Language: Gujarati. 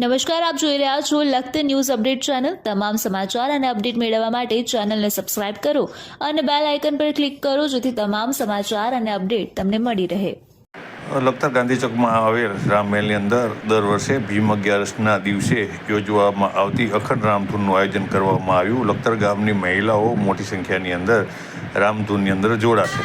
નમસ્કાર, આપ જોઈ રહ્યા છો લખત ન્યૂઝ અપડેટ ચેનલ. તમામ સમાચાર અને અપડેટ મેળવવા માટે ચેનલને સબસ્ક્રાઇબ કરો અને બેલ આઇકન પર ક્લિક કરો જેથી તમામ સમાચાર અને અપડેટ તમને મળી રહે. લખતર ગાંધી ચોકમાં આવેલ રામમહેલની અંદર દર વર્ષે ભીમ અગિયારસના દિવસે યોજવામાં આવતી અખંડ રામધૂનનું આયોજન કરવામાં આવ્યું. લખતર ગામની મહિલાઓ મોટી સંખ્યાની અંદર રામધૂનની અંદર જોડાશે.